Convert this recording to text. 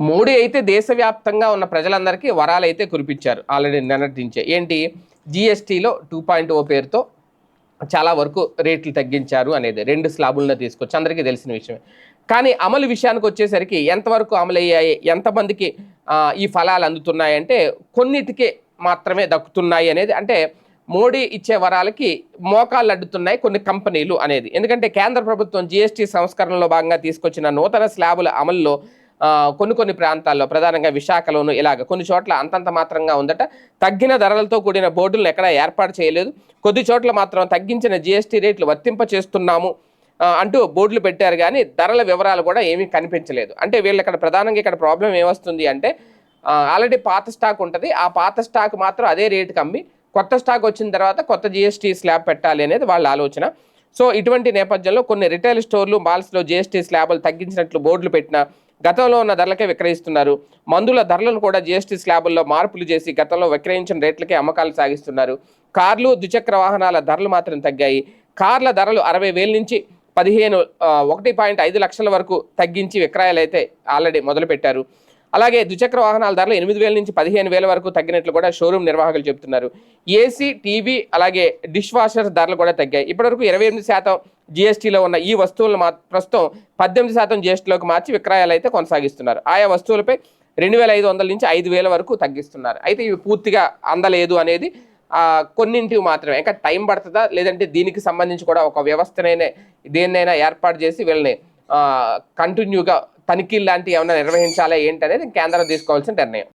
మోడీ అయితే దేశవ్యాప్తంగా ఉన్న ప్రజలందరికీ వరాలు అయితే కురిపించారు. ఆల్రెడీ నిన్నటించే ఏంటి? జిఎస్టీలో టూ పాయింట్ ఓ పేరుతో చాలా వరకు రేట్లు తగ్గించారు అనేది. రెండు స్లాబులను తీసుకొచ్చి అందరికీ తెలిసిన విషయమే. కానీ అమలు విషయానికి వచ్చేసరికి ఎంతవరకు అమలయ్యాయి? ఎంతమందికి ఈ ఫలాలు అందుతున్నాయి అంటే కొన్నిటికే మాత్రమే దక్కుతున్నాయి అనేది. అంటే మోడీ ఇచ్చే వరాలకి మోకాళ్ళు అడ్డుతున్నాయి కొన్ని కంపెనీలు అనేది. ఎందుకంటే కేంద్ర ప్రభుత్వం జిఎస్టీ సంస్కరణలో భాగంగా తీసుకొచ్చిన నూతన స్లాబుల అమల్లో కొన్ని కొన్ని ప్రాంతాల్లో ప్రధానంగా విశాఖలోను ఇలాగ కొన్ని చోట్ల అంతంత మాత్రంగా ఉందట. తగ్గిన ధరలతో కూడిన బోర్డులను ఎక్కడా ఏర్పాటు చేయలేదు. కొద్ది చోట్ల మాత్రం తగ్గించిన జిఎస్టీ రేట్లు వర్తింప చేస్తున్నాము అంటూ బోర్డులు పెట్టారు. కానీ ధరల వివరాలు కూడా ఏమీ కనిపించలేదు. అంటే వీళ్ళు ఇక్కడ ప్రధానంగా ఇక్కడ ప్రాబ్లం ఏమొస్తుంది అంటే ఆల్రెడీ పాత స్టాక్ ఉంటుంది. ఆ పాత స్టాక్ మాత్రం అదే రేటుకి అమ్మి కొత్త స్టాక్ వచ్చిన తర్వాత కొత్త జిఎస్టీ స్లాబ్ పెట్టాలి అనేది వాళ్ళ ఆలోచన. సో ఇటువంటి నేపథ్యంలో కొన్ని రిటైల్ స్టోర్లు మాల్స్లో జిఎస్టీ స్లాబులు తగ్గించినట్లు బోర్డులు పెట్టిన గతంలో ఉన్న ధరలకే విక్రయిస్తున్నారు. మందుల ధరలను కూడా జిఎస్టీ స్లాబుల్లో మార్పులు చేసి గతంలో విక్రయించిన రేట్లకే అమ్మకాలు సాగిస్తున్నారు. కార్లు ద్విచక్ర వాహనాల ధరలు మాత్రం తగ్గాయి. కార్ల ధరలు అరవై వేల నుంచి పదిహేను ఒకటి పాయింట్ ఐదు లక్షల వరకు తగ్గించి విక్రయాలు అయితే ఆల్రెడీ మొదలుపెట్టారు. అలాగే ద్విచక్ర వాహనాల ధరలు ఎనిమిది వేల నుంచి పదిహేను వేల వరకు తగ్గినట్లు కూడా షోరూమ్ నిర్వాహకులు చెబుతున్నారు. ఏసీ టీవీ అలాగే డిష్ వాషర్ ధరలు కూడా తగ్గాయి. ఇప్పటివరకు ఇరవై ఎనిమిది శాతం జీఎస్టీలో ఉన్న ఈ వస్తువులను మా ప్రస్తుతం పద్దెనిమిది శాతం జీఎస్టీలోకి మార్చి విక్రయాలు అయితే కొనసాగిస్తున్నారు. ఆయా వస్తువులపై రెండు వేల ఐదు వందల నుంచి ఐదు వేల వరకు తగ్గిస్తున్నారు. అయితే ఇవి పూర్తిగా అందలేదు అనేది కొన్నింటివి మాత్రమే. ఇంకా టైం పడుతుందా? లేదంటే దీనికి సంబంధించి కూడా ఒక వ్యవస్థనైనా దేన్నైనా ఏర్పాటు చేసి వీళ్ళని కంటిన్యూగా తనిఖీలు లాంటివి ఏమైనా నిర్వహించాలా ఏంటనేది కేంద్రం తీసుకోవాల్సిన నిర్ణయం.